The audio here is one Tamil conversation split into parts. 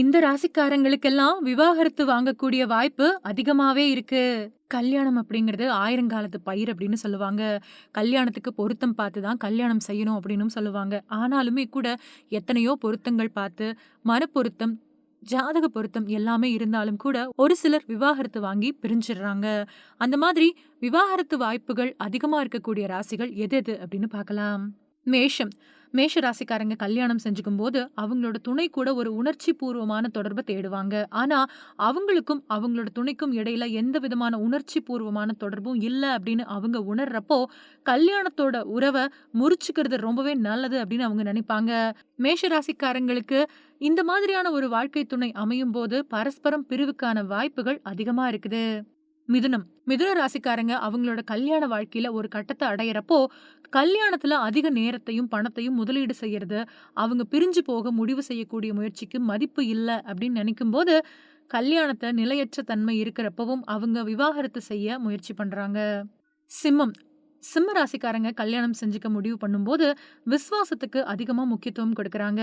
இந்த ராசிக்காரங்களுக்கெல்லாம் விவாகரத்து வாங்கக்கூடிய வாய்ப்பு அதிகமாவே இருக்கு. கல்யாணம் அப்படிங்கிறது ஆயிரங்காலத்து பயிர் அப்படின்னு சொல்லுவாங்க. கல்யாணத்துக்கு பொருத்தம் பார்த்து தான் கல்யாணம் செய்யணும் அப்படின்னும் சொல்லுவாங்க. ஆனாலுமே கூட எத்தனையோ பொருத்தங்கள் பார்த்து, மனப்பொருத்தம், ஜாதக பொருத்தம் எல்லாமே இருந்தாலும் கூட ஒரு சிலர் விவாகரத்து வாங்கி பிரிஞ்சிடுறாங்க. அந்த மாதிரி விவாகரத்து வாய்ப்புகள் அதிகமாக இருக்கக்கூடிய ராசிகள் எது எது அப்படின்னு பார்க்கலாம். மேஷம் மேஷ ராசிக்காரங்க கல்யாணம் செஞ்சுக்கும்போது அவங்களோட துணை கூட ஒரு உணர்ச்சி பூர்வமான தொடர்பை தேடுவாங்க. ஆனா அவங்களுக்கும் அவங்களோட துணைக்கும் இடையில எந்த விதமான உணர்ச்சி பூர்வமான தொடர்பும் இல்லை அப்படின்னு அவங்க உணர்றப்போ, கல்யாணத்தோட உறவை முறிச்சுக்கிறது ரொம்பவே நல்லது அப்படின்னு அவங்க நினைப்பாங்க. மேஷ ராசிக்காரங்களுக்கு இந்த மாதிரியான ஒரு வாழ்க்கை துணை அமையும் போது பரஸ்பரம் பிரிவுக்கான வாய்ப்புகள் அதிகமா இருக்குது. மிதுனம் மிதுன ராசிக்காரங்க அவங்களோட கல்யாண வாழ்க்கையில ஒரு கட்டத்தை அடையிறப்போ கல்யாணத்துல அதிக நேரத்தையும், பணத்தையும் முதலீடு செய்யறது, அவங்க பிரிஞ்சு போக முடிவு செய்யக்கூடிய முயற்சிக்கு மதிப்பு இல்லை அப்படின்னு நினைக்கும் போது கல்யாணத்தை நிலையற்ற தன்மை இருக்கிறப்பவும் அவங்க விவாகரத்து செய்ய முயற்சி பண்றாங்க. சிம்மம் சிம்ம ராசிக்காரங்க கல்யாணம் செஞ்சுக்க முடிவு பண்ணும்போது, விசுவாசத்துக்கு அதிகமாக முக்கியத்துவம் கொடுக்குறாங்க.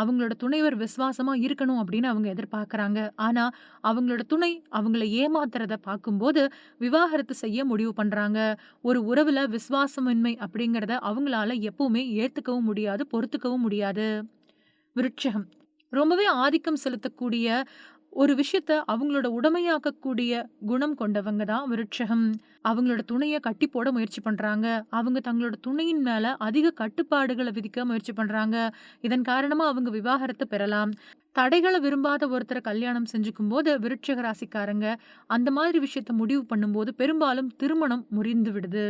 அவங்களோட துணைவர் விஸ்வாசமாக இருக்கணும் அப்படின்னு அவங்க எதிர்பார்க்குறாங்க ஆனால் அவங்களோட துணை அவங்கள ஏமாத்துறத பார்க்கும்போது, விவாகரத்து செய்ய முடிவு பண்ணுறாங்க ஒரு உறவில் விசுவாசமின்மை அப்படிங்கிறத அவங்களால எப்பவுமே ஏற்றுக்கவும் முடியாது, பொறுத்துக்கவும் முடியாது. விருட்சகம் ரொம்பவே ஆதிக்கம் செலுத்தக்கூடிய ஒரு விஷயத்த அவங்களோட உடைமையாக்கக்கூடிய குணம் கொண்டவங்க தான் விருட்சகம் அவங்களோட துணையை கட்டி போட முயற்சி பண்றாங்க. அவங்க தங்களோட துணையின் மேல அதிக கட்டுப்பாடுகளை விதிக்க முயற்சி பண்றாங்க. இதன் காரணமா அவங்க விவாகரத்தை பெறலாம். தடைகளை விரும்பாத ஒருத்தரை கல்யாணம் செஞ்சுக்கும்போது விருட்சக ராசிக்காரங்க அந்த மாதிரி விஷயத்த முடிவு பண்ணும்போது பெரும்பாலும் திருமணம் முறிந்து விடுது.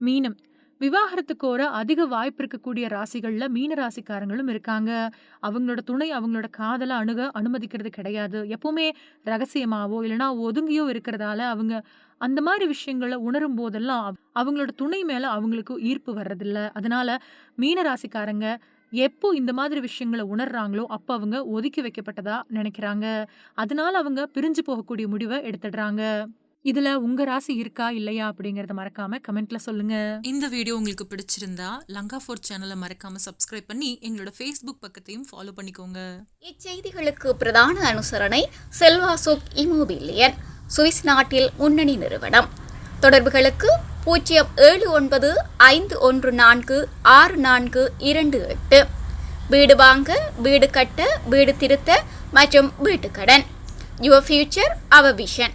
மீனம் விவாகரத்து கோர அதிக வாய்ப்பு இருக்கக்கூடிய ராசிகள்ல மீன ராசிக்காரங்களும் இருக்காங்க. அவங்களோட துணை அவங்களோட காதலை அணுக அனுமதிக்கிறது கிடையாது. எப்பவுமே ரகசியமாவோ, இல்லைனா ஒதுங்கியோ இருக்கிறதால அவங்க அந்த மாதிரி விஷயங்கள உணரும் போதெல்லாம் அவங்களோட துணை மேல அவங்களுக்கு ஈர்ப்பு வர்றதில்ல. அதனால மீன ராசிக்காரங்க எப்போ இந்த மாதிரி விஷயங்கள உணர்றாங்களோ, அப்போ அவங்க ஒதுக்கி வைக்கப்பட்டதா நினைக்கிறாங்க. அதனால அவங்க பிரிஞ்சு போகக்கூடிய முடிவை எடுத்துடுறாங்க. இதுல உங்க ராசி இருக்கா? இல்லையா? அப்படிங்கிறத மறக்காம கமெண்ட்ல சொல்லுங்க. இந்த வீடியோ உங்களுக்கு பிடிச்சிருந்தா லங்கா ஃபோர் சேனலை மறக்காம சப்ஸ்கிரைப் பண்ணி எங்களோட ஃபேஸ்புக் பக்கத்தையும் ஃபாலோ பண்ணிக்கோங்க இச்செய்திகளுக்கு பிரதான அனுசரணை செல்வா சுக் இமோபிலியன் சுவிஸ் நாட்டில் முன்னணி நிறுவனம் தொடர்புகளுக்கு பூஜ்ஜியம் ஏழு ஒன்பது ஐந்து ஒன்று நான்கு ஆறு நான்கு இரண்டு எட்டு வீடு வாங்க வீடு கட்ட வீடு திருத்த மற்றும் வீட்டுக்கடன் யுவர் ஃபியூச்சர் அவர் விஷன்